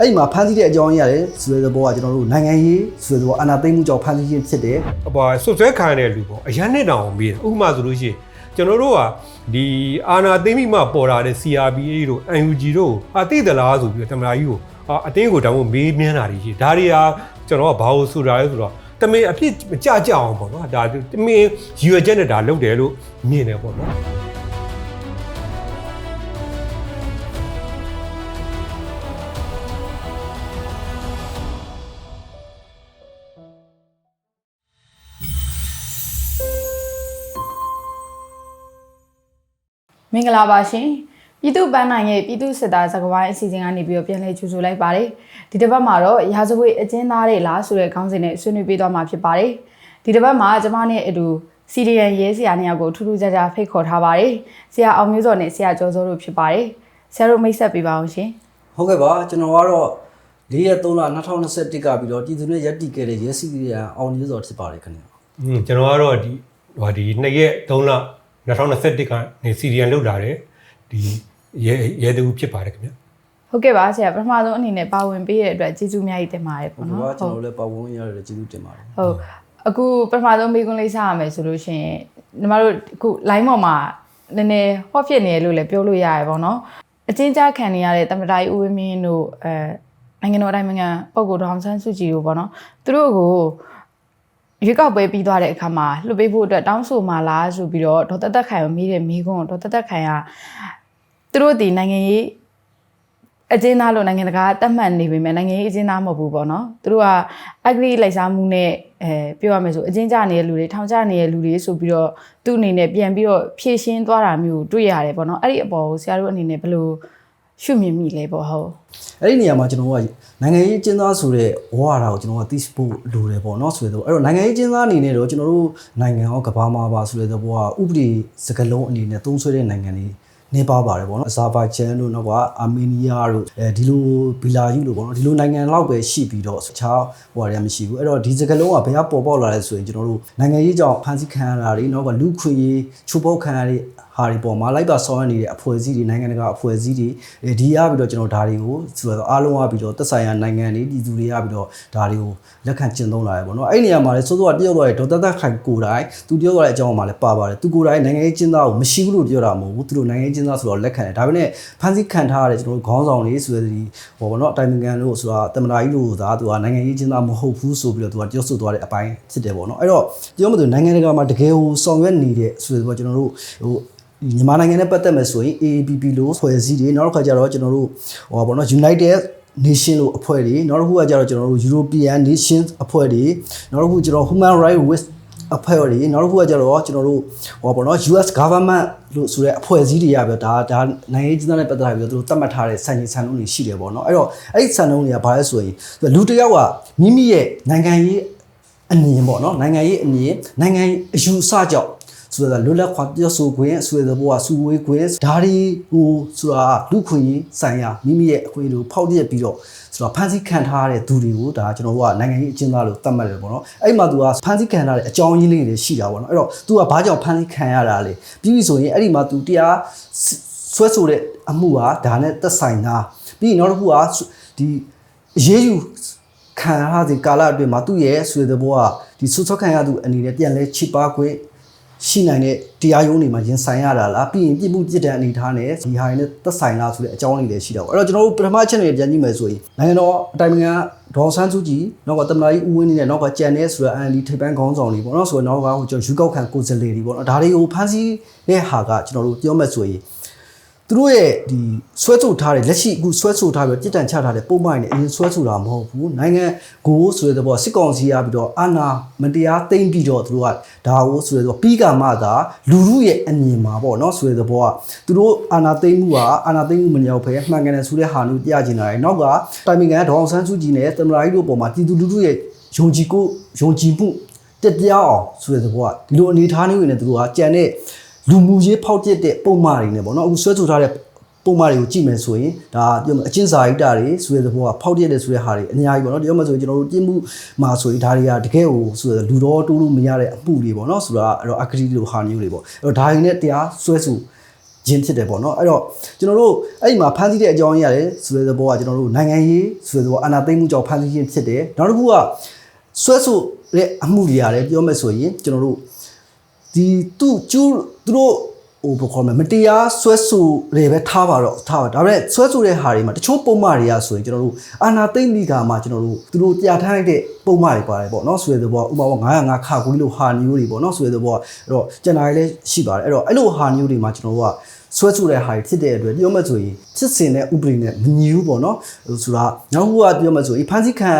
အဲ့ဒီမှာဖမ်းဆီးတဲ့အကြောင်းရရတယ်ဆိုတဲ့ဘောကကျွန်တော်တို့နိုင်ငံရေးဆိုတဲ့ဘောအာဏာသိမ်းမှုကြောင့်ဖမ်းဆီးခြင်းဖြစ်တယ်အပေါ်ဆွတ်ဆွဲခံရတဲ့လူပေါ့အရန်နဲ့တောင်မေးတယ်ဥပမာဆိုလို့ရှိရင်ကျွန်တော်တို့ကဒီအာနာသိမ့်ပြီးမှပေါ်လာတဲ့ CRPA တို့ UNG တို့အသိသလားဆိုပြီးတော့တမလာကြီးကိုအာအတင်းကိုတောင်မှမေးမြန်းတာတွေရှိဒါတွေကကျွန်တော်ကဘာလို့ဆိုတာလဲဆိုတော့တမင်အဖြစ်မကြကြအောင်ပေါ့နော်ဒါတမင်ရည်ရွယ်ချက်နဲ့ဒါလုပ်တယ်လို့မြင်တယ်ပေါ့နော် မင်္ဂလာပါရှင်ပြည်သူ့ပန်းနိုင်ရဲ့ပြည်သူ့စစ်သားစကားဝိုင်းအစီအစဉ်ကနေပြီးတော့ပြန်လည်ကြိုဆိုလိုက်ပါတယ်ဒီတစ်ပတ်မှာတော့ရာဇဝတ်အကျဉ်းသားတွေလားဆိုတဲ့ခေါင်းစဉ်နဲ့ဆွေးနွေးပေးသွားမှာဖြစ်ပါတယ်ဒီတစ်ပတ်မှာကျွန်မနဲ့အတူစီရီယန်ရဲဆရာနှစ်ယောက်ကိုထူးထူးခြားခြားဖိတ်ခေါ်ထားပါတယ်ဆရာအောင်မျိုးစောနဲ့ဆရာကျော်စောတို့ဖြစ်ပါတယ်ဆရာတို့မိတ်ဆက်ပေးပါအောင်ရှင်ဟုတ်ကဲ့ပါကျွန်တော်ကတော့၄ရက်3လ2021ကပြီးတော့တည်သူနဲ့ရက်တီခဲ့တဲ့ရဲစီကရန်အောင်နေစောဖြစ်ပါတယ်ခင်ဗျာอืมကျွန်တော်ကတော့ဒီဟိုဒီ2ရက်3လ 2021ကနေစီရီယန်လောက်လာတယ်ဒီရဲရဲတူဖြစ်ပါတယ်ခင်ဗျဟုတ်ကဲ့ပါဆရာပထမဆုံးအနေနဲ့ပါဝင်ပေးတဲ့အတွက်ကျေးဇူးအများကြီးတင်ပါတယ်ဟုပေါ့တ်နော်ကဲ့ပါကျွန်တော်လည်းပါဝင်ရတဲ့ကျေးဇူးတင်ပါတယ်ဟုတ်အခုပထမဆုံးမေးခွန်းလေးစရမယ်ဆိုလို့ရှိရင်ညီမတို့အခု line ပေါ်မှာနည်းနည်းဟော့ဖြစ်နေရလို့လည်းပြောလို့ရတယ်ပေါ့နော်အချင်းကြားခံနေရတဲ့တမတိုင်ဦးဝင်းမင်းတို့အဲနိုင်ငံတော်အတိုင်းအငံပုံကိုယ်တော်အောင်ဆန်းစုကြည်တို့ပေါ့နော်သူတို့ကို ရွေးကောက်ပွဲပြီးသွားတဲ့အခါမှာလွှတ်ပေးဖို့အတွက်တောင်းဆိုမှလားဆိုပြီးတော့ဒေါ်သက်သက်ခိုင်ကိုမေးတဲ့မေးခွန်းကိုဒေါ်သက်သက်ခိုင်ကသူတို့ဒီနိုင်ငံရေးအကျဉ်းသားလို့နိုင်ငံတကာကသတ်မှတ်နေပေမဲ့နိုင်ငံရေးအကျဉ်းသားမဟုတ်ဘူးပေါ့နော်သူတို့ကအဂရိလိုက်စားမှုနဲ့အဲပြောရမယ်ဆိုအကျဉ်းကျနေတဲ့လူတွေထောင်ကျနေတဲ့လူတွေဆိုပြီးတော့သူ့အနေနဲ့ပြန်ပြီးတော့ဖြည့်ရှင်းသွားတာမျိုးတွေ့ရတယ်ပေါ့နော်အဲ့ဒီအပေါ်ကိုဆရာတို့အနေနဲ့ဘယ်လို ရှုမြင်မိလဲပေါ့ဟုတ်အဲ့ဒီနေရာမှာကျွန်တော်ကနိုင်ငံရေးအကျဉ်းသားဆိုတဲ့ဝါရာကိုကျွန်တော်ကသိဖို့လိုတယ်ပေါ့နော်ဆိုတဲ့တော့အဲ့တော့နိုင်ငံရေးအကျဉ်းသားအနေနဲ့တော့ကျွန်တော်တို့နိုင်ငံရောကမ္ဘာမှာပါဆိုတဲ့ဘောကဥပဒေစကလုံးအနေနဲ့သုံးဆွဲတဲ့နိုင်ငံတွေနေပါပါတယ်ပေါ့နော်အဇာဘိုင်ဂျန်တို့နောက်ကအာမေးနီးယားတို့အဲဒီလိုဘီလာယူလို့ပေါ့နော်ဒီလိုနိုင်ငံလောက်ပဲရှိပြီးတော့တခြားဟိုဟာတွေကမရှိဘူးအဲ့တော့ဒီစကလုံးကဘယ်ကပေါ်ပေါက်လာလဲဆိုရင်ကျွန်တော်တို့နိုင်ငံရေးကြောင့်ဖန်ဆီးခံရတာတွေနောက်ကလူခွေရေးချိုးပေါက်ခံရတဲ့ ဟာတွေပေါ်မှာလိုက်ပါဆောင်ရနေတဲ့အဖွဲ့အစည်းတွေနိုင်ငံတကာအဖွဲ့အစည်းတွေအဲဒီရပြီးတော့ကျွန်တော်ဒါတွေကိုဆိုတော့အားလုံးကပြီးတော့သက်ဆိုင်ရာနိုင်ငံတွေပြည်သူတွေကပြီးတော့ဒါတွေကိုလက်ခံကျင့်သုံးလာတယ်ပေါ့နော်အဲ့ဒီနေရာမှာလေစိုးစိုးကတယောက်တော့ဒေါက်တာသက်ခိုင်ကိုယ်တိုင်သူတယောက်တော့တဲ့အကြောင်းအမှလည်းပါပါတယ်သူကိုယ်တိုင်နိုင်ငံရေးကျင်းသားကိုမရှိဘူးလို့ပြောတာမဟုတ်ဘူးသူတို့နိုင်ငံရေးကျင်းသားဆိုတော့လက်ခံတယ်ဒါပေမဲ့ဖန်ဆီးခံထားရတဲ့ကျွန်တော်တို့ခေါင်းဆောင်တွေဆိုတဲ့ဒီဟောပေါ့နော်အတိုင်ပင်ခံလို့ဆိုတာတမနာကြီးလို့သာသူကနိုင်ငံရေးကျင်းသားမဟုတ်ဘူးဆိုပြီးတော့သူကပြောဆိုသွားတဲ့အပိုင်းဖြစ်တယ်ပေါ့နော်အဲ့တော့ပြောမလို့နိုင်ငံတကာမှာတကယ်ကိုဆောင်ရွက်နေတဲ့ဆိုတော့ကျွန်တော်တို့ဟိုဒီ မြန်မာနိုင်ငံနဲ့ပတ်သက်မယ်ဆိုရင် AAPP လို့ဖွဲ့စည်းတွေနောက်တစ်ခါကျတော့ကျွန်တော်တို့ဟောပေါ့နော် United nation လို့အဖွဲ့တွေနောက်တစ်ခုကကျတော့ကျွန်တော်တို့ European nation အဖွဲ့တွေနောက်တစ်ခုကျွန်တော် human rights watch အဖွဲ့တွေနောက်တစ်ခုကကျတော့ကျွန်တော်တို့ဟောပေါ့နော် US government လို့ဆိုတဲ့အဖွဲ့အစည်းတွေရပြဒါဒါနိုင်ငံရေးကျန်းတဲ့ပတ်သက်ပြီးတော့သူတို့သတ်မှတ်ထားတဲ့စံချိန်စံနှုန်းတွေရှိတယ်ပေါ့နော်အဲ့တော့အဲ့ဒီစံနှုန်းတွေကဘာလဲဆိုရင်လူတစ်ယောက်ကမိမိရဲ့နိုင်ငံရေးအမြင်ပေါ့နော်နိုင်ငံရေးအမြင်နိုင်ငံရေးအယူအဆကြောင့် ဆိုတော့လွတ်လပ်ခွာပြောဆိုခွင့်ဆိုတဲ့ဘောကစူဝေးခွင့်ဒါတွေကိုဆိုတာလူခွင့်ရေးဆိုင်ရာမိမိရဲ့အခွင့်အရေးကိုဖောက်ပြက်ပြီးတော့ဆိုတော့ဖန်ဆီးခံထားရတဲ့သူတွေကိုဒါကျွန်တော်တို့ကနိုင်ငံရေးအကျဉ်းသားလို့သတ်မှတ်တယ်ပေါ့နော်အဲ့မှာသူကဖန်ဆီးခံထားတဲ့အကြောင်းရင်းလေးတွေရှိတာပေါ့နော်အဲ့တော့ तू ကဘာကြောင့်ဖန်ဆီးခံရတာလဲပြီးပြီဆိုရင်အဲ့ဒီမှာ तू တရားဆွဲဆိုတဲ့အမှုဟာဒါနဲ့သက်ဆိုင်တာပြီးရင်နောက်တစ်ခုကဒီအရေးယူခံရတဲ့ကာလအတွင်းမှာသူ့ရဲ့ဆွေတဲ့ဘောကဒီဆွဆွခံရသူအနေနဲ့ပြန်လဲချစ်ပါခွင့် ရှိနိုင်တဲ့တရားရုံးတွေမှာရင်ဆိုင်ရတာလားပြီးရင်ပြစ်မှုပြစ်ဒဏ်အနေထားနဲ့ဒီဟာတွေနဲ့သက်ဆိုင်လားဆိုတဲ့အကြောင်းလေးတွေရှိတာပေါ့အဲ့တော့ကျွန်တော်တို့ပထမချက်နေပြန်ကြည့်မယ်ဆိုရင်နိုင်ငံတော်အတိုင်ပင်ခံဒေါ်ဆန်းစုကြည်နောက်ကတမလာကြီးဦးဝင်းနေနဲ့နောက်ကကြံနေဆိုတဲ့အန်လီထိပ်ပန်းခေါင်းဆောင်တွေပေါ့နော်ဆိုတော့နောက်ကဟိုကျွန်တော်ယူကောက်ခံကိုယ်စားလှယ်တွေပေါ့နော်ဒါတွေကိုဖမ်းဆီးတဲ့ဟာကကျွန်တော်တို့ပြောမယ်ဆိုရင် သူတို့ရဲ့ဒီဆွဲထုတ်ထားတဲ့လက်ရှိအခုဆွဲထုတ်ထားပြီးတော့တစ်တန်ချထားတဲ့ပုံမှန်နဲ့အရင်ဆွဲထုတ်တာမဟုတ်ဘူးနိုင်ငံကိုဆိုတဲ့ဘောစစ်ကောင်စီရပြီးတော့အာဏာမတရားသိမ်းပြီးတော့သူတို့ကဒါကိုဆိုတဲ့ဘောပြီးကမှသာလူလူရဲ့အမြင်မှာပေါ့နော်ဆိုတဲ့ဘောကသူတို့အာဏာသိမ်းမှုကအာဏာသိမ်းမှုမလျောက်ဖဲမှန်ကန်တယ်ဆိုတဲ့ဟာမျိုးတရားကျင်လာတယ်နောက်ကတိုင်ပင်ခံဒေါအောင်ဆန်းစုကြည်နဲ့တမလာကြီးတို့ပေါ်မှာပြည်သူလူထုရဲ့ယုံကြည်ကိုယုံကြည်မှုတက်ပြောင်းအောင်ဆိုတဲ့ဘောကဒီလိုအနေထားမျိုးတွေနဲ့သူတို့ကကြံတဲ့ လူမှုရေးဖောက်ပြတဲ့ပုံမှားတွေနဲ့ပေါ့နော်အခုဆွဲဆိုထားတဲ့ပုံမှားတွေကိုကြည့်မယ်ဆိုရင်ဒါပြောမယ်အချင်းစာရိတ္တတွေဆိုတဲ့ဘောကဖောက်ပြတဲ့ဆိုတဲ့ဟာတွေအများကြီးပေါ့နော်ဒီမှာဆိုရင်ကျွန်တော်တို့ပြင်မှုမှာဆိုရင်ဒါတွေကတကယ်ကိုဆိုတဲ့လူတော်တိုးလို့မရတဲ့အမှုတွေပေါ့နော်ဆိုတာအဲ့တော့အကတိလိုဟာမျိုးတွေပေါ့အဲ့တော့ဒါတွေနဲ့တရားဆွဲဆိုခြင်းဖြစ်တယ်ပေါ့နော်အဲ့တော့ကျွန်တော်တို့အဲ့ဒီမှာဖန်ဆီးတဲ့အကြောင်းရင်းရတယ်ဆိုတဲ့ဘောကကျွန်တော်တို့နိုင်ငံရေးဆိုတဲ့ဘောအာဏာသိမ်းမှုကြောင့်ဖန်ဆီးခြင်းဖြစ်တယ်နောက်တစ်ခုကဆွဲဆိုတဲ့အမှုတွေရတယ်ပြောမယ်ဆိုရင်ကျွန်တော်တို့ ဒီသူကျူးသူတို့ဟိုဘယ်ခေါ်မလဲမတရားဆွဲဆိုတွေပဲထားပါတော့ထားပါဒါပေမဲ့ဆွဲဆိုတဲ့ဟာတွေမှာတချို့ပုံမှန်တွေကဆိုရင်ကျွန်တော်တို့အာဏာသိမ်းပြီးကမှကျွန်တော်တို့သူတို့ကြာထားလိုက်တဲ့ပုံမှန်တွေပါတယ်ပေါ့နော်ဆိုတဲ့ဘောဥပမာ905ခါကူလို့ဟာမျိုးတွေပေါ့နော်ဆိုတဲ့ဘောအဲ့တော့ကျန်တာတွေလည်းရှိပါတယ်အဲ့တော့အဲ့လိုဟာမျိုးတွေမှာကျွန်တော်တို့က ဆွဲဆိုတဲ့ဟာတွေဖြစ်တဲ့အတွက်ပြောမှဆိုရင်ဖြစ်စဉ်တဲ့ဥပဒေနဲ့မညီဘူးပေါ့နော်ဟိုဆိုတာနောက်တစ်ခုကပြောမှဆိုရင်ဖန်ဆီးခံ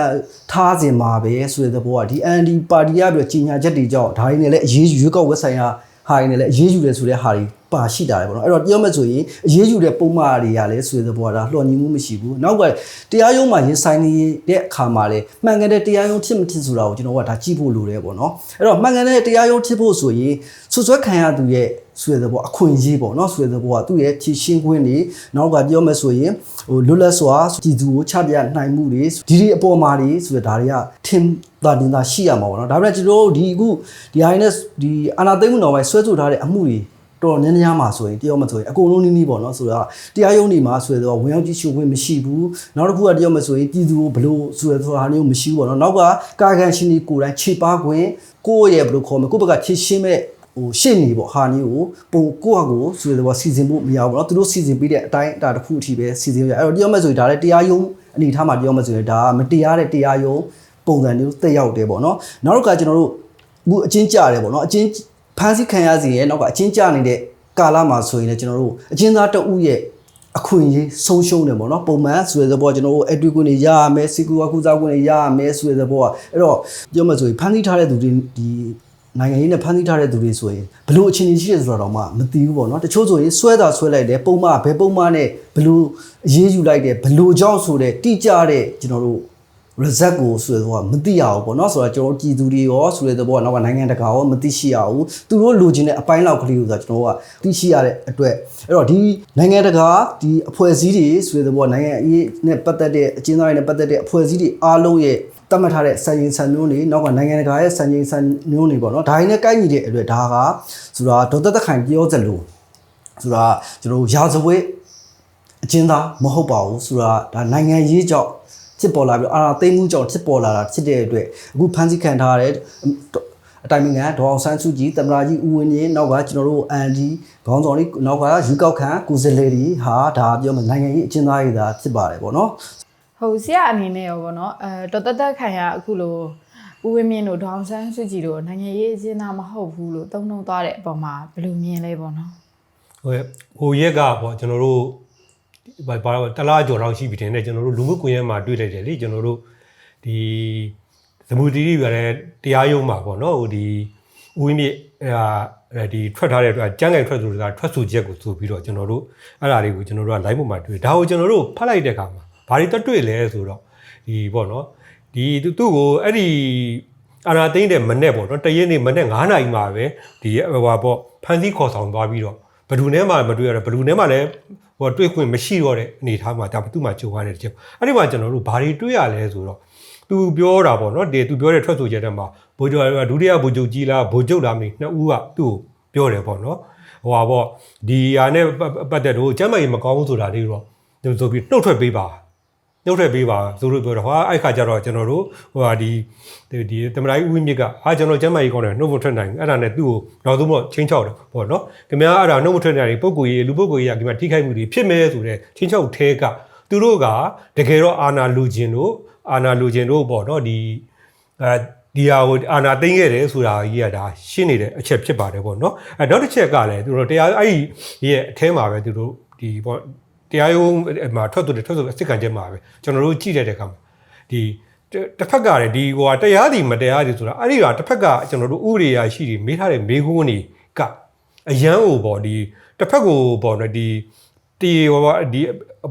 ထားစဉ်မှာပဲဆိုတဲ့ဘောကဒီ ND ပါတီကပြီးကြီးညာချက်တွေကြောင့်ဒါတွေနဲ့လည်းအရေးယူရွေးကောက်ဝက်ဆိုင်ရာဟာတွေနဲ့လည်းအရေးယူတယ်ဆိုတဲ့ဟာတွေပါရှိတာတယ်ပေါ့နော်အဲ့တော့ပြောမှဆိုရင်အရေးယူတဲ့ပုံမှားတွေကလည်းဆိုတဲ့ဘောကဒါလွှန်ညီမှုမရှိဘူးနောက်ကတရားရုံးမှာရင်ဆိုင်နေတဲ့အခါမှာလည်းမှန်ကန်တဲ့တရားရုံးဖြစ်မဖြစ်ဆိုတာကိုကျွန်တော်ကဒါကြည့်ဖို့လိုတယ်ပေါ့နော်အဲ့တော့မှန်ကန်တဲ့တရားရုံးဖြစ်ဖို့ဆိုရင်ဆွဆွဲခံရသူရဲ့ ဆိုတဲ့ဘောအခွင့်အရေးပေါ့နော်ဆိုတဲ့ဘောကသူ့ရဲ့ဖြည့်ရှင်းခွင့်တွေနောက်ကပြောမယ်ဆိုရင်ဟိုလွတ်လပ်စွာကြည်သူကိုချပြနိုင်မှုတွေဒီဒီအပေါ်မှာတွေဆိုတဲ့ဒါတွေကထင်သာတင်သာရှိရမှာပေါ့နော်ဒါပေမဲ့ကျွန်တော်တို့ဒီအခုဒီ INS ဒီအာနာသိမ့်မှုနောက်ပိုင်းဆွဲဆိုထားတဲ့အမှုတွေတော်တော်များများမှာဆိုရင်တရားမဆိုရင်အကုန်လုံးနီးနီးပေါ့နော်ဆိုတော့တရားရုံးတွေမှာဆိုတော့ဝင်ရောက်ကြည့်ရှုခွင့်မရှိဘူးနောက်တစ်ခုကတရားမဆိုရင်ပြည်သူကိုဘလို့ဆိုရဆိုတာမျိုးမရှိဘူးပေါ့နော်နောက်ကကာကန်ရှင်ဒီကိုယ်တိုင်ခြေပါခွင့်ကိုယ့်ရဲ့ဘလို့ခေါ်မလဲကိုယ့်ဘက်ကဖြည့်ရှင်းမဲ့ ဟိုရှင့်နေပေါ့ဟာနေကိုပုံကိုယ့်ဟာကိုဆိုတော့စီစဉ်ဖို့မရဘူးเนาะသူတို့စီစဉ်ပြီးတဲ့အတိုင်းအတာတစ်ခုအထိပဲစီစဉ်ရအဲ့တော့တရားမဲ့ဆိုရင်ဒါလည်းတရားရုံးအနေထားမှာတရားမဲ့ဆိုရင်ဒါကမတရားတဲ့တရားရုံးပုံစံမျိုးတက်ရောက်တယ်ပေါ့เนาะနောက်တစ်ခါကျွန်တော်တို့အခုအချင်းကြတယ်ပေါ့เนาะအချင်းဖန်ဆီးခံရစီရဲ့နောက်ကအချင်းကြနေတဲ့ကာလမှာဆိုရင်လည်းကျွန်တော်တို့အချင်းသားတအုပ်ရဲ့အခွင့်အရေးဆုံးရှုံးတယ်ပေါ့နော်ပုံမှန်ဆိုတဲ့ဘောကျွန်တော်တို့အတူကွန်းတွေရရမယ်စီကူဝကူစားကွန်းတွေရရမယ်ဆိုတဲ့ဘောကအဲ့တော့ပြောမှဆိုရင်ဖန်ဆီးထားတဲ့သူတွေဒီ နိုင်ငံရေးနဲ့ဖန်တီးထားတဲ့သူတွေဆိုရင်ဘလို့အခြေအနေရှိရဆိုတော့မှမသိဘူးပေါ့နော်တချို့ဆိုရင်ဆွဲတာဆွဲလိုက်တယ်ပုံမှန်ဘယ်ပုံမှန်နဲ့ဘလို့အရေးယူလိုက်တယ်ဘလို့ကြောင့်ဆိုတဲ့တိကျတဲ့ကျွန်တော်တို့ result ကိုဆိုတော့မသိရဘူးပေါ့နော်ဆိုတော့ကျွန်တော်တို့ပြည်သူတွေရောဆိုတဲ့ဘောကနောက်ကနိုင်ငံတကာရောမသိရှိရဘူးသူတို့လိုချင်တဲ့အပိုင်းလောက်ကလေးကိုဆိုတော့ကျွန်တော်တို့ကသိရှိရတဲ့အတွက်အဲ့တော့ဒီနိုင်ငံတကာဒီအဖွဲ့အစည်းတွေဆိုတဲ့ဘောနိုင်ငံအရေးနဲ့ပတ်သက်တဲ့အကျဉ်းသားတွေနဲ့ပတ်သက်တဲ့အဖွဲ့အစည်းတွေအားလုံးရဲ့ တတ်မှတ်ထားတဲ့စံချိန်စံနှုန်းတွေနောက်ကနိုင်ငံတကာရဲ့စံချိန်စံနှုန်းတွေပေါ့နော်ဒါတွေနဲ့ကိုက်ညီတဲ့အတွက်ဒါကဆိုတာဒေါက်တာတက်ခိုင်ပြောစလို့ဆိုတာကျွန်တော်တို့ရာဇဝတ်အကျဉ်းသားမဟုတ်ပါဘူးဆိုတာဒါနိုင်ငံရေးကြောင့်ဖြစ်ပေါ်လာပြီးအာဏာသိမ်းမှုကြောင့်ဖြစ်ပေါ်လာတာဖြစ်တဲ့အတွက်အခုဖန်ဆီးခံထားရတဲ့အတိုင်ပင်ခံဒေါအောင်ဆန်းစုကြည်တမရာကြီးဦးဝင်းကြီးနောက်ကကျွန်တော်တို့အန်ဒီခေါင်းဆောင်လေးနောက်ကယူကောက်ခံကိုစလေတွေဟာဒါပြောမှနိုင်ငံရေးအကျဉ်းသားတွေဒါဖြစ်ပါတယ်ပေါ့နော် ဟုတ်ဆရာအနေနဲ့ရောဗောနော်အဲတော်တသက်ခံရအခုလိုဦးဝင်းမြင့်တို့ဒေါအောင်ဆန်းစုကြည်တို့နိုင်ငံရေးအကျဉ်းသားမဟုတ်ဘူးလို့သုံးနှုံသွားတဲ့အပေါ်မှာဘယ်လိုမြင်လဲဗောနော်ဟိုဟိုရက်ကပေါ့ကျွန်တော်တို့ဘာဘာတလားကြော်တော့ရှိပြီတင်တယ်ကျွန်တော်တို့လူမှုကွန်ရက်မှာတွေ့လိုက်တယ်လေကျွန်တော်တို့ဒီသမုဒ္ဒရီရတဲ့တရားရုံးမှာပေါ့နော်ဟိုဒီဦးဝင်းမြင့်အဲဒီထွက်ထားတဲ့အတွက်ကျန်းကန်ထွက်သူတွေကထွက်ဆိုချက်ကိုဆိုပြီးတော့ကျွန်တော်တို့အဲ့ဒါတွေကိုကျွန်တော်တို့က live ပေါ်မှာတွေ့ဒါကိုကျွန်တော်တို့ဖတ်လိုက်တဲ့အခါမှာ ဘာတွေတက်တွေ့လဲဆိုတော့ဒီပေါ့နော်ဒီသူ့ကိုအဲ့ဒီအာနာသိမ့်တဲ့မနဲ့ပေါ့နော်တရက်နေ့မနဲ့9နာရီမှာပဲဒီဟိုပါပေါ့ဖန်စီခေါ်ဆောင်သွားပြီးတော့ဘယ်သူနဲ့မှမတွေ့ရတော့ဘယ်သူနဲ့မှလည်းဟိုတွေ့ခွင့်မရှိတော့တဲ့အနေအထားမှာဒါသူ့မှာကြုံရတဲ့တချက်အဲ့ဒီမှာကျွန်တော်တို့ဘာတွေတွေ့ရလဲဆိုတော့သူပြောတာပေါ့နော်ဒီသူပြောတဲ့ထွက်ဆိုချက်ထဲမှာဘိုးကျော်ဒုတိယဘိုးချုပ်ကြီးလားဘိုးချုပ်လားမသိနှစ်ဦးကသူ့ကိုပြောတယ်ပေါ့နော်ဟိုပါပေါ့ဒီဟာနဲ့ပတ်သက်တော့ကျမ်းမာရေးမကောင်းဘူးဆိုတာလေးတော့သူဆိုပြီးနှုတ်ထွက်ပေးပါ နှုတ်ထွက်ပေးပါဆိုလို့ပြောတော့ဟာအဲ့ခါကျတော့ကျွန်တော်တို့ဟိုဟာဒီဒီတမရိုင်းဦးမြင့်ကဟာကျွန်တော်ကျမ်းမာရေးကောင်းတယ်နှုတ်မထွက်နိုင်ဘူးအဲ့ဒါနဲ့သူ့ကိုတော့သူ့မချင်းချောက်တယ်ပေါ့နော်ခင်ဗျားအဲ့ဒါနှုတ်မထွက်နိုင်ပုံကိုကြီးလူပုံကိုကြီးကဒီမှာထိခိုက်မှုတွေဖြစ်မဲဆိုတဲ့ချင်းချောက်သေးကသူတို့ကတကယ်တော့အာနာလူချင်းတို့အာနာလူချင်းတို့ပေါ့နော်ဒီအဲဒီဟာကိုအာနာသိမ့်ခဲ့တယ်ဆိုတာကြီးကဒါရှင်းနေတဲ့အချက်ဖြစ်ပါတယ်ပေါ့နော်အဲနောက်တစ်ချက်ကလည်းသူတို့တရားအဲ့ဒီရဲ့အထဲမှာပဲသူတို့ဒီပေါ့ တရားရုံးမှာထွက်သူတွေထွက်သူအစ်စ်ခံချက်မှာပဲကျွန်တော်တို့ကြည့်တဲ့အခါမှာဒီတစ်ဖက်ကလည်းဒီဟိုတရားဒီမတရားဒီဆိုတာအဲ့ဒီကတစ်ဖက်ကကျွန်တော်တို့ဥရိယာရှိတွေမေးထားတဲ့မေးခွန်းတွေကအရန်ဟိုပေါ့ဒီတစ်ဖက်ကိုပေါ့နော်ဒီဒီဟိုဒီ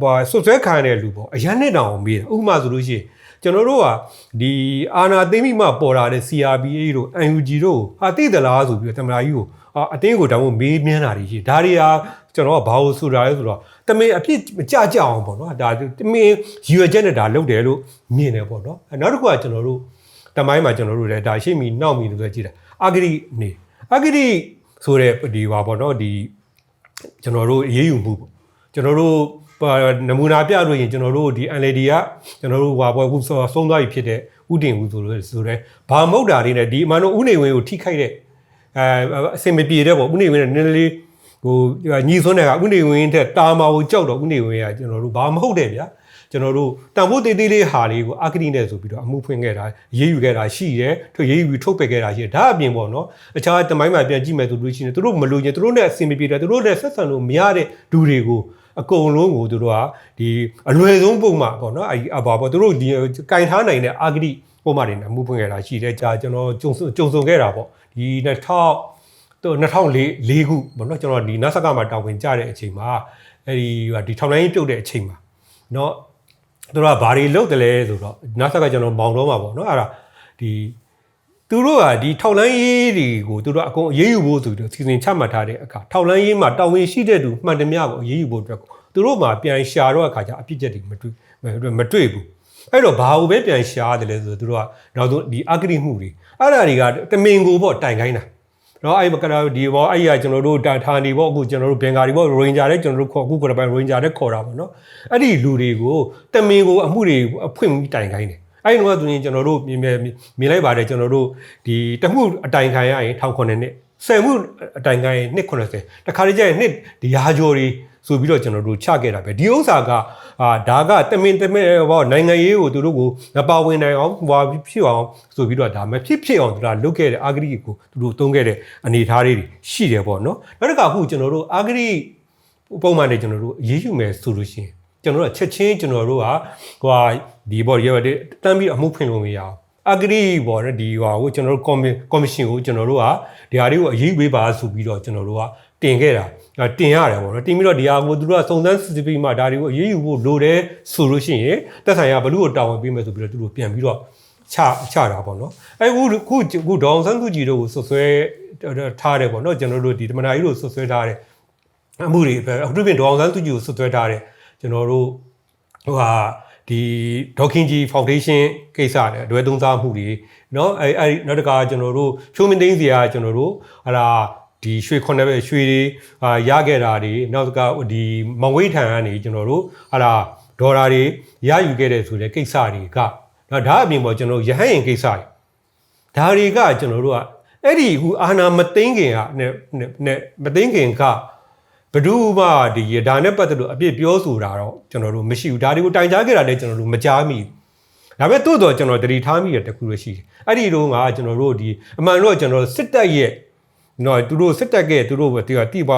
ဟိုဆွဆွဲခံရတဲ့လူပေါ့အရန်နဲ့တောင်မေးတယ်ဥပမာဆိုလို့ရှိရင်ကျွန်တော်တို့ကဒီအာနာသိမ့်မိမှပေါ်လာတဲ့ CRBA တို့ UNG တို့ဟာသိသလားဆိုပြီးတော့တမနာကြီးကိုအတင်းကိုတောင်မေးမြန်းတာတွေရှိဒါတွေဟာကျွန်တော်ကဘာလို့ဆိုတာလဲဆိုတော့ တမင်အဖြစ်မကြကြအောင်ပေါ့နော်ဒါတမင်ရွယ်ချက်နဲ့ဒါလုပ်တယ်လို့မြင်တယ်ပေါ့နော်နောက်တစ်ခုကကျွန်တော်တို့တမိုင်းမှာကျွန်တော်တို့လည်းဒါရှိမီနောက်မီလို့ဆိုကြည့်တာအာဂရိနေအာဂရိဆိုတဲ့ဒီပါပေါ့နော်ဒီကျွန်တော်တို့အေးအေးယူမှုပေါ့ကျွန်တော်တို့ပါနမူနာပြလို့ရင်ကျွန်တော်တို့ဒီ NLD ကကျွန်တော်တို့ဟွာပွဲခုဆုံးသွားပြီဖြစ်တဲ့ဥတင်ဦးဆိုလို့ဆိုတော့ဘာမဟုတ်တာတွေနဲ့ဒီအမှန်တော့ဥနေဝင်းကိုထိခိုက်တဲ့အဲအစင်မပြေတဲ့ပေါ့ဥနေဝင်းနဲ့နည်းနည်းလေး ဟိုညီစွန်းတဲ့ကဥနေဝင်းတဲ့တာမာကိုကြောက်တော့ဥနေဝင်းကကျွန်တော်တို့ဘာမဟုတ်တဲ့ဗျာကျွန်တော်တို့တန်ဖိုးသေးသေးလေးဟာလေးကိုအာကတိနဲ့ဆိုပြီးတော့အမှုဖွင့်ခဲ့တာရေးယူခဲ့တာရှိတယ်သူရေးယူပြီးထုတ်ပယ်ခဲ့တာရှိတယ်ဒါအပြင်ပေါ့နော်အခြားတမိုင်းမှာပြန်ကြည့်မယ်ဆိုလို့ရှိရင်သူတို့မလို့ရင်သူတို့နဲ့အဆင်မပြေတယ်သူတို့နဲ့ဆက်ဆံလို့မရတဲ့လူတွေကိုအကုန်လုံးကိုသူတို့ကဒီအလွယ်ဆုံးပုံမှပေါ့နော်အဲဒီအပါပေါ့သူတို့ဒီကင်ထားနိုင်တဲ့အာဂတိပုံမှန်တွေနဲ့အမှုဖွင့်ခဲ့တာရှိတယ်ကြာကျွန်တော်ကြုံကြုံစုံခဲ့တာပေါ့ဒီ2000 တော့2004၄ခုပေါ့နော်ကျွန်တော်ဒီနတ်ဆက်ကမှာတာဝန်ကြတဲ့အချိန်မှာအဲဒီဒီထောင်လိုင်းပြုတ်တဲ့အချိန်မှာเนาะသူတို့ကဘာတွေလုပ်တယ်လဲဆိုတော့နတ်ဆက်ကကျွန်တော်မောင်တော့မှာပေါ့နော်အဲ့ဒါဒီသူတို့ကဒီထောက်လန်းရေးတွေကိုသူတို့အကုန်အရေးယူဖို့ဆိုပြီးတော့စီစဉ်ချမှတ်ထားတဲ့အခါထောက်လန်းရေးမှာတာဝန်ရှိတဲ့သူမှန်သမျှကိုအရေးယူဖို့အတွက်သူတို့မှာပြန်ရှာတော့အခါကျအပြစ်ချက်တွေမတွေ့မတွေ့ဘူးအဲ့တော့ဘာလို့ပဲပြန်ရှာရတယ်လဲဆိုတော့သူတို့ကနောက်ဆုံးဒီအဂတိမှုတွေအဲ့ဒါတွေကတမင်ကိုပေါ့တိုင်ခိုင်းတာ တော့အဲ့ဘကရာဒီဘောအဲ့ရကျွန်တော်တို့တာဌာနေပေါ့အခုကျွန်တော်တို့ဘင်္ဂါရီပေါ့ရိုင်ဂျာတဲ့ကျွန်တော်တို့ခေါ်အခုကရပိုင်ရိုင်ဂျာတဲ့ခေါ်တာပေါ့နော်အဲ့ဒီလူတွေကိုတမင်ကိုအမှုတွေအဖွင့်ပြီးတိုင်ခိုင်းတယ်အဲ့ဒီတော့သူရင်ကျွန်တော်တို့မြင်မြင်လိုက်ပါတယ်ကျွန်တော်တို့ဒီတမှုအတိုင်ခံရရင်1900နှစ်ဆယ်မှုအတိုင်ခံရင်290တခါတည်းကျရင်နှစ်ဒီရာကျော်တွေ ဆိုပြီးတော့ကျွန်တော်တို့ချခဲ့တာပဲဒီဥစ္စာကအာဒါကတမင်တမင်ဘောနိုင်ငံရေးကိုသူတို့ကိုမပါဝင်နိုင်အောင်ဟွာဖြစ်အောင်ဆိုပြီးတော့ဒါမဖြစ်ဖြစ်အောင်သူကလုပ်ခဲ့တဲ့အာဂရိကိုသူတို့သုံးခဲ့တဲ့အနေအထားတွေရှိတယ်ပေါ့နော်နောက်တစ်ခါအခုကျွန်တော်တို့အာဂရိပုံမှန်နေကျွန်တော်တို့အရေးယူမယ်ဆိုလို့ရှိရင်ကျွန်တော်တို့ချက်ချင်းကျွန်တော်တို့ကဟိုဒီဘော်ရဲတဲ့တန်းပြီးအမှုဖွင့်လို့မရအောင်အဂရိပေါ့နော်ဒီဟာကိုကျွန်တော်တို့ကော်မရှင်ကိုကျွန်တော်တို့ကဒီဟာတွေကိုအရေးပေးပါဆိုပြီးတော့ကျွန်တော်တို့ကတင်ခဲ့တာ တင်ရတယ်ပေါ့နော်တင်ပြီးတော့ဒီဟာကိုသူတို့ကစုံစမ်းစစ်ဆေးပြီးမှဒါတွေကိုအရေးယူဖို့လိုတယ်ဆိုလို့ရှိရင်တက်ဆိုင်ရဘလူးကိုတာဝန်ပေးမယ်ဆိုပြီးတော့သူတို့ပြန်ပြီးတော့ချချတာပေါ့နော်အဲခုခုခုဒေါအောင်ဆန်းစုကြည်တို့ကိုဆွဆွဲထားတယ်ပေါ့နော်ကျွန်တော်တို့ဒီတမနာကြီးတို့ဆွဆွဲထားတယ်အမှုတွေအခုတပြင်ဒေါအောင်ဆန်းစုကြည်ကိုဆွဆွဲထားတယ်ကျွန်တော်တို့ဟိုဟာဒီဒေါခင်ကြီးဖောင်ဒေးရှင်းကိစ္စနဲ့အတွေ့အသုံးစားမှုတွေเนาะအဲအဲနောက်တစ်ခါကျွန်တော်တို့ဖြိုးမင်းသိန်းစီကကျွန်တော်တို့ဟာလာ ဒီရွှေခုနှစ်ပဲရွှေတွေအာရခဲ့တာတွေနောက်ကဒီမောင်ဝိထံကနေကျွန်တော်တို့ဟာလာဒေါ်လာတွေရယူခဲ့တဲ့ဆိုတဲ့ကိစ္စတွေကနော်ဒါအပြင်ပေါ့ကျွန်တော်ရဟန်းရင်ကိစ္စတွေဒါတွေကကျွန်တော်တို့ကအဲ့ဒီဟူအာနာမသိန်းခင်ကနဲ့နဲ့မသိန်းခင်ကဘဒူးမှဒီဒါနဲ့ပတ်သက်လို့အပြစ်ပြောဆိုတာတော့ကျွန်တော်တို့မရှိဘူးဒါတွေကိုတိုင်ကြားခဲ့တာလည်းကျွန်တော်တို့မကြားမိဘူးဒါပေမဲ့တိုးတော့ကျွန်တော်တတိထားမိရတခုလို့ရှိတယ်အဲ့ဒီတော့ကကျွန်တော်တို့ဒီအမှန်တော့ကျွန်တော်စစ်တပ်ရဲ့ နော်သူတို့စစ်တက်ကသူတို့ဒီကတိပါ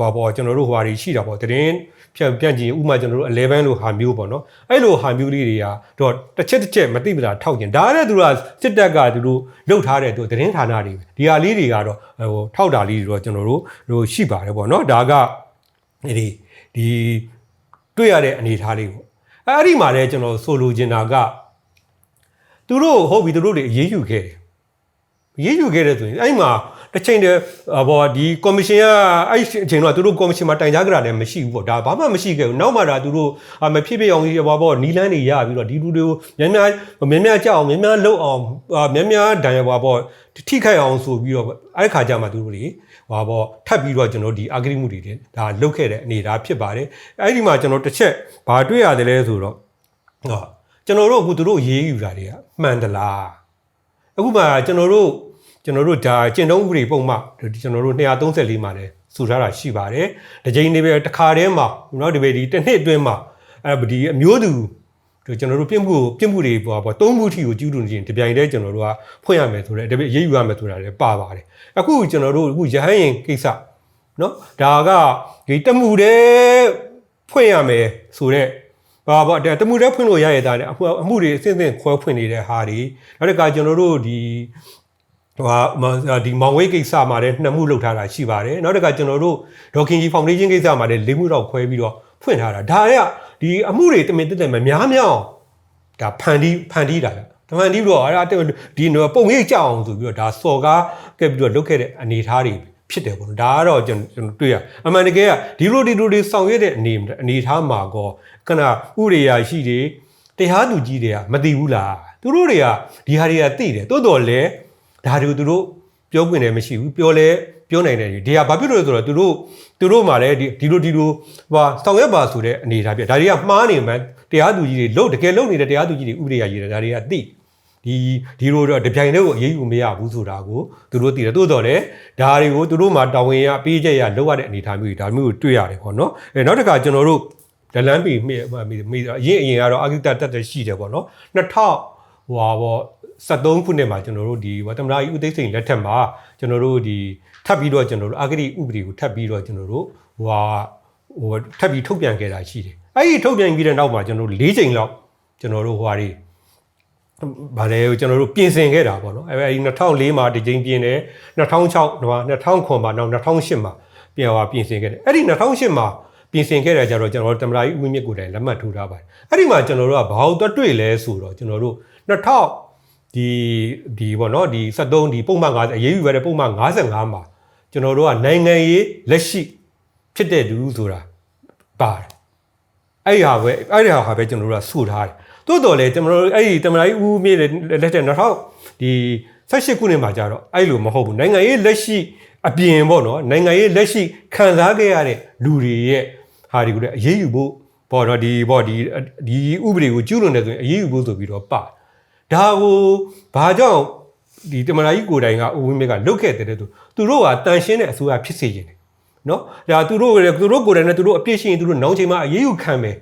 ပါပေါ်ကျွန်တော်တို့ဟွာတွေရှိတာပေါ့တရင်ဖြန့်ပြန့်ကြည့်ဥမာကျွန်တော်တို့11လို့ဟာမျိုးပေါ့နော်အဲ့လိုဟာမျိုးလေးတွေကတော့တစ်ချက်တစ်ချက်မသိပလားထောက်ကျင်ဒါနဲ့သူတို့ကစစ်တက်ကသူတို့လှုပ်ထားတဲ့သူတရင်ဌာနတွေဒီဟာလေးတွေကတော့ဟိုထောက်တာလေးတွေတော့ကျွန်တော်တို့ဟိုရှိပါတယ်ပေါ့နော်ဒါကဒီဒီတွေ့ရတဲ့အနေအထားလေးပေါ့အဲ့ဒီမှာလည်းကျွန်တော်ဆိုလိုချင်တာကသူတို့ဟုတ်ပြီသူတို့တွေအေးအေးယူခဲ့တယ်အေးအေးယူခဲ့တဲ့ဆိုရင်အဲ့မှာ တစ်ချိန်တည်းဘောဒီကော်မရှင်ကအဲ့အချိန်တော့သူတို့ကော်မရှင်မှာတိုင်ကြားကြတာလည်းမရှိဘူးပေါ့ဒါဘာမှမရှိခဲ့ဘူးနောက်မှဒါသူတို့မဖြစ်ဖြစ်အောင်ဘောဘောနီလန်းတွေရပြီးတော့ဒီလူတွေကိုများများများများကြောက်အောင်များများလှုပ်အောင်များများဒဏ်ရပါဘောထိခိုက်အောင်ဆိုပြီးတော့အဲ့ခါကျမှသူတို့တွေဟာဘောထပ်ပြီးတော့ကျွန်တော်ဒီအာဂရိမှုတွေဒါလုတ်ခဲ့တဲ့အနေအထားဖြစ်ပါတယ်အဲ့ဒီမှာကျွန်တော်တစ်ချက်ဘာတွေ့ရတယ်လဲဆိုတော့ဟောကျွန်တော်တို့အခုသူတို့ရေးယူတာတွေကမှန်သလားအခုမှကျွန်တော်တို့ ကျွန်တော်တို့ဒါကျင့်သုံးဥပဒေပုံမှဒီကျွန်တော်တို့234မှာလည်းဆိုထားတာရှိပါတယ်။ဒီကြိမ်တွေပဲတစ်ခါတည်းမှာနော်ဒီပဲဒီတစ်နှစ်အတွင်းမှာအဲဒီအမျိုးသူတို့ကျွန်တော်တို့ပြင့်မှုကိုပြင့်မှုတွေပေါ်ပေါ်သုံးမှုထီကိုကျူးလွန်ခြင်းတပြိုင်တည်းကျွန်တော်တို့ကဖွင့်ရမယ်ဆိုတဲ့တပည့်ရေးယူရမယ်ဆိုတာလည်းပါပါတယ်။အခုကျွန်တော်တို့အခုရဟန်းရင်ကိစ္စနော်ဒါကဒီတမှုတည်းဖွင့်ရမယ်ဆိုတဲ့ဘာပေါ့တမှုတည်းဖွင့်လို့ရရတဲ့အမှုအမှုတွေအစဉ်အဆက်ခွဲဖွင့်နေတဲ့ဟာတွေနောက်တစ်ခါကျွန်တော်တို့ဒီ ဟိုဟာဒီမောင်ဝေးကိစ္စမှာလည်းနှစ်မှုလုပ်ထားတာရှိပါတယ်နောက်တစ်ခါကျွန်တော်တို့ဒေါခင်ကြီးဖောင်ဒေးရှင်းကိစ္စမှာလည်းလေးမှုတော့ခွဲပြီးတော့ဖွင့်ထားတာဒါကဒီအမှုတွေတမင်တက်တယ်မများများအောင်ဒါဖန်တီးဖန်တီးတာလေတမန်တီးတော့အဲ့ဒါဒီပုံရိပ်ကြအောင်ဆိုပြီးတော့ဒါစော်ကားခဲ့ပြီးတော့လုပ်ခဲ့တဲ့အနေအထားတွေဖြစ်တယ်ပေါ့နော်ဒါကတော့ကျွန်တော်တွေ့ရအမှန်တကယ်ကဒီလိုဒီလိုတွေဆောင်ရွက်တဲ့အနေအနေထားမှာကောခဏဥရိယာရှိတွေတရားသူကြီးတွေကမသိဘူးလားသူတို့တွေကဒီဟာတွေကသိတယ်တိုးတော်လည်း ဒါတွေကိုသူတို့ပြောခွင့်လည်းမရှိဘူးပြောလဲပြောနိုင်တယ်ဒီဟာဘာဖြစ်လို့လဲဆိုတော့သူတို့သူတို့မှလည်းဒီဒီလိုဒီလိုဟိုဆောင်ရွက်ပါဆိုတဲ့အနေအထားပြဒါတွေကမှားနေမှတရားသူကြီးတွေလို့တကယ်လို့နေတဲ့တရားသူကြီးတွေဥပဒေရရေးတယ်ဒါတွေကသိဒီဒီလိုတော့တပြိုင်တည်းကိုအရေးယူမရဘူးဆိုတာကိုသူတို့သိတယ်တိုးတော်လည်းဒါတွေကိုသူတို့မှတာဝန်ရပေးချက်ရလောက်ရတဲ့အနေအထားမျိုးတွေဒါမျိုးကိုတွေ့ရတယ်ပေါ့နော်အဲနောက်တစ်ခါကျွန်တော်တို့ဒလန်ပီမိမိအရင်အရင်ကတော့အာဂိတတက်တက်ရှိတယ်ပေါ့နော်2000ဟိုပါပေါ့ 73ခုနှစ်မှာကျွန်တော်တို့ဒီဝတ္တမရာကြီးဥသိမ်းစိန်လက်ထက်မှာကျွန်တော်တို့ဒီထပ်ပြီးတော့ကျွန်တော်တို့အာဂတိဥပဒေကိုထပ်ပြီးတော့ကျွန်တော်တို့ဟိုဟာဟိုထပ်ပြီးထုတ်ပြန်ခဲ့တာရှိတယ်အဲ့ဒီထုတ်ပြန်ပြီးတဲ့နောက်မှာကျွန်တော်တို့၄ချိန်လောက်ကျွန်တော်တို့ဟိုဟာတွေဗာလဲကျွန်တော်တို့ပြင်ဆင်ခဲ့တာပေါ့နော်အဲ့ဒီ2004မှာဒီချိန်ပြင်တယ်2006တော့2009မှာနောက်2008မှာပြန်ဟွာပြင်ဆင်ခဲ့တယ်အဲ့ဒီ2008မှာပြင်ဆင်ခဲ့တဲ့ကြတော့ကျွန်တော်တို့တမလာကြီးဦးမြင့်ကိုယ်တိုင်လက်မှတ်ထိုးထားပါတယ်အဲ့ဒီမှာကျွန်တော်တို့ကဘာလို့တွတ်တွေ့လဲဆိုတော့ကျွန်တော်တို့2000 ဒီဒီပေါ့နော်ဒီ73ဒီပုံမှန်50အရေးယူရတဲ့ပုံမှန်55မှာကျွန်တော်တို့ကနိုင်ငံရေးလက်ရှိဖြစ်တဲ့လူဆိုတာပါတယ်အဲ့ဒီဟာပဲအဲ့ဒီဟာပဲကျွန်တော်တို့ကစုထားတယ်တိုးတော်လဲကျွန်တော်တို့အဲ့ဒီတမလာကြီးဦးမြင့်လက်ထက်2000ဒီ18ခုနှစ်မှာကြတော့အဲ့လိုမဟုတ်ဘူးနိုင်ငံရေးလက်ရှိအပြင်ပေါ့နော်နိုင်ငံရေးလက်ရှိခံစားခဲ့ရတဲ့လူတွေရဲ့ဟာဒီကိုလည်းအရေးယူဖို့ပေါ့နော်ဒီပေါ့ဒီဒီဥပဒေကိုကျူးလွန်တယ်ဆိုရင်အရေးယူဖို့ဆိုပြီးတော့ပါ ဒါကိုဘာကြောင့်ဒီတမနာကြီးကိုယ်တိုင်ကဦးဝင်းမြင့်ကလုတ်ခဲ့တဲ့သူသူတို့ကတန်ရှင်းတဲ့အစိုးရဖြစ်စေခြင်းတယ်နော်ဒါသူတို့ကသူတို့ကိုယ်တိုင်နဲ့သူတို့အပြစ်ရှိရင်သူတို့နောက်ချိန်မှာအရေးယူခံမယ်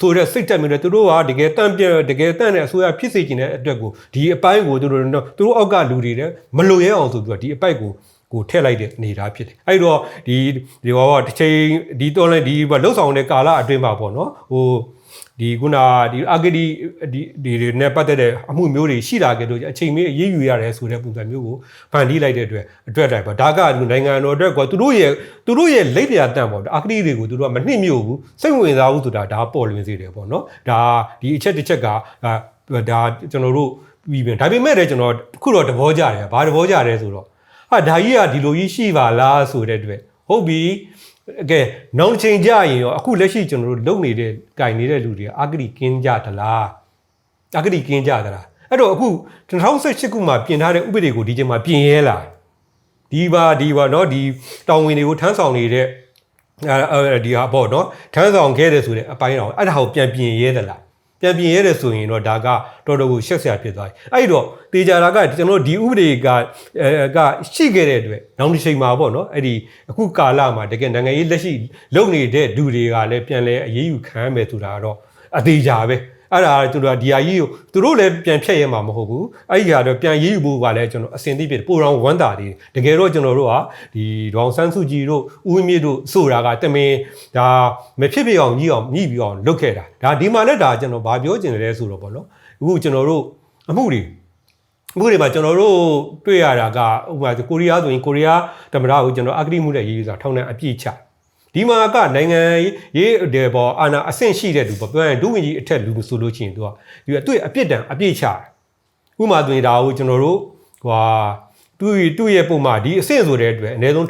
ဆိုတဲ့စိတ်တက်မျိုးနဲ့သူတို့ကတကယ်တန့်ပြတကယ်တန့်တဲ့အစိုးရဖြစ်စေခြင်းတဲ့အတွက်ကိုဒီအပိုင်းကိုသူတို့သူတို့အောက်ကလူတွေလည်းမလွရဲအောင်ဆိုပြီးတော့ဒီအပိုက်ကိုကိုထည့်လိုက်တဲ့အနေအထားဖြစ်တယ်အဲ့တော့ဒီဒီဘောကတစ်ချိန်ဒီတော့လဲဒီလှုပ်ဆောင်တဲ့ကာလအတွင်းမှာပေါ့နော်ဟို ဒီခုနဒီအာဂတိဒီဒီတွေနဲ့ပတ်သက်တဲ့အမှုမျိုးတွေရှိလာခဲ့လို့အချိန်မီးအရေးယူရတယ်ဆိုတဲ့ပုံစံမျိုးကိုဖန်တီးလိုက်တဲ့အတွက်အတွက်တိုင်းပေါ့ဒါကနိုင်ငံတော်အတွက်ကသူတို့ရဲ့သူတို့ရဲ့လက်ပြတန့်ပေါ့အာဂတိတွေကိုသူတို့ကမနှိမ့်မြို့ဘူးစိတ်ဝင်စားဘူးဆိုတာဒါပေါ်လွင်စေတယ်ပေါ့နော်ဒါဒီအချက်တစ်ချက်ကဒါကျွန်တော်တို့ပြီးပြန်ဒါပေမဲ့လည်းကျွန်တော်ခုတော့သဘောကျတယ်ဘာသဘောကျလဲဆိုတော့ဟာဒါကြီးကဒီလိုကြီးရှိပါလားဆိုတဲ့အတွက် ဟုတ်ပြီကဲနောက်ချိန်ကြရင်ရောအခုလက်ရှိကျွန်တော်တို့လုပ်နေတဲ့ကြိုင်နေတဲ့လူတွေကအာဂတိကင်းကြသလားအာဂတိကင်းကြသလားအဲ့တော့အခု2018ခုမှာပြင်ထားတဲ့ဥပဒေကိုဒီချိန်မှာပြင်ရဲလားဒီပါဒီပါเนาะဒီတောင်ဝင်တွေကိုထမ်းဆောင်နေတဲ့အဲဒီဟာပေါ့เนาะထမ်းဆောင်ခဲ့တယ်ဆိုတဲ့အပိုင်းတော့အဲ့ဒါကိုပြန်ပြင်ရဲသလား ပြန်ပြင်ရဲတယ်ဆိုရင်တော့ဒါကတော်တော်ကိုရှက်စရာဖြစ်သွားပြီအဲ့တော့တေချာတာကကျွန်တော်တို့ဒီဥပဒေကအဲကရှိခဲ့တဲ့အတွက်နောက်တစ်ချိန်မှာပေါ့နော်အဲ့ဒီအခုကာလမှာတကယ်နိုင်ငံရေးလက်ရှိလုပ်နေတဲ့လူတွေကလည်းပြန်လဲအရေးယူခံရမယ်ဆိုတာကတော့အသေးချာပဲ အဲ့ဒါသူတို့ကဒီဟာကြီးကိုသူတို့လည်းပြန်ဖြတ်ရမှာမဟုတ်ဘူးအဲ့ဒီဟာတော့ပြန်ရေးယူဖို့ကလည်းကျွန်တော်အစင်သိဖြစ်ပိုတော်ဝမ်းတာတွေတကယ်တော့ကျွန်တော်တို့ကဒီဒေါအောင်ဆန်းစုကြည်တို့ဦးဝင်းမြင့်တို့ဆိုတာကတမင်ဒါမဖြစ်ပြအောင်ကြီးအောင်ညှိပြီးအောင်လုပ်ခဲ့တာဒါဒီမှာလည်းဒါကျွန်တော်ဗာပြောချင်တယ်လဲဆိုတော့ဗောနော်အခုကျွန်တော်တို့အမှုတွေအခုဒီမှာကျွန်တော်တို့တွေ့ရတာကဥပမာကိုရီးယားဆိုရင်ကိုရီးယားသမ္မတကိုကျွန်တော်အဂတိမှုနဲ့ရေးယူတာထောင်ထဲအပြည့်ချ ဒီမှာကနိုင်ငံရေးတဲ့ပေါ်အာနာအဆင့်ရှိတဲ့သူပေါ့ပြောရင်ဒုဝန်ကြီးအထက်လူဆိုလို့ချင်းသူကဒီကသူ့ရဲ့အပြစ်ဒဏ်အပြည့်ချတယ်ဥပမာဆိုရင်ဒါကိုကျွန်တော်တို့ဟွာသူ့သူ့ရဲ့ပုံမှာဒီအဆင့်ဆိုတဲ့အတွက်အနည်းဆုံး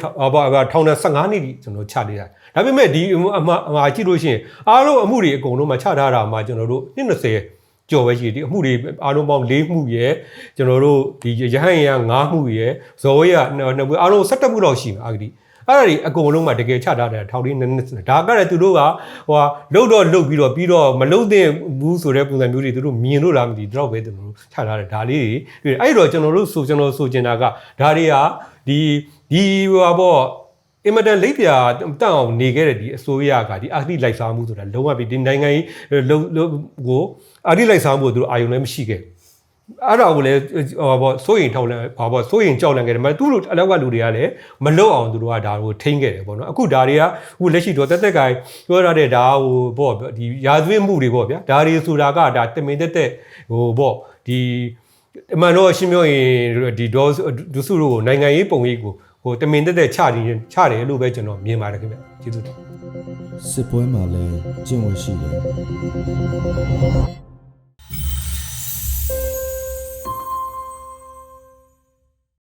ဘာထောင်ထဲ15နှစ်ကြီးကျွန်တော်ချလိုက်တာဒါပေမဲ့ဒီအမှာအမှာကြည့်လို့ရှိရင်အားလုံးအမှုတွေအကုန်လုံးမှာချထားတာမှာကျွန်တော်တို့20ကြော်ပဲရှိဒီအမှုတွေအားလုံးပေါင်း၄မှုရယ်ကျွန်တော်တို့ဒီရဟန်းရ၅မှုရယ်ဇော်ရနှစ်ဘူးအားလုံး17မှုလောက်ရှိမှာအာဂတိ အဲ့ဒါတွေအကုန်လုံးမှာတကယ်ချထားတယ်ထောင်လေးနည်းနည်းဒါကလည်းသူတို့ကဟိုဟာလှုပ်တော့လှုပ်ပြီးတော့ပြီးတော့မလှုပ်သင့်ဘူးဆိုတဲ့ပုံစံမျိုးတွေသူတို့မြင်လို့လားမသိဘူးတော့ပဲသူတို့ချထားတယ်ဒါလေးတွေအဲ့တော့ကျွန်တော်တို့ဆိုကျွန်တော်ဆိုချင်တာကဒါတွေကဒီဒီဟိုပေါ့အင်မတန်လိပ်ပြတန့်အောင်နေခဲ့တဲ့ဒီအစိုးရကဒီအာတိလိုက်စားမှုဆိုတာလုံးဝပြီးဒီနိုင်ငံကြီးလုံးကိုအာတိလိုက်စားမှုသူတို့အာယုံလည်းမရှိခဲ့ အဲ့ဒါကိုလည်းဟောပေါ့စိုးရင်ထောက်လဲဟောပေါ့စိုးရင်ကြောက်လန့်ခဲ့တယ်မသူတို့အလောက်ကလူတွေကလည်းမလွတ်အောင်သူတို့ကဒါကိုထိန်းခဲ့တယ်ပေါ့နော်အခုဒါတွေကအခုလက်ရှိတော့တက်တက်ကိုင်ပြောရတဲ့ဒါဟိုပေါ့ဒီရာဇဝတ်မှုတွေပေါ့ဗျာဒါတွေဆိုတာကဒါတမင်တက်တက်ဟိုပေါ့ဒီအမှန်တော့ရှင်းပြောရင်ဒီဒေါ်ဒုစုတို့ကိုနိုင်ငံရေးပုံရိပ်ကိုဟိုတမင်တက်တက်ချတယ်ချတယ်လို့ပဲကျွန်တော်မြင်ပါတယ်ခင်ဗျကျေးဇူးတင်စစ်ပွဲမှာလည်းကျင့်ဝတ်ရှိတယ်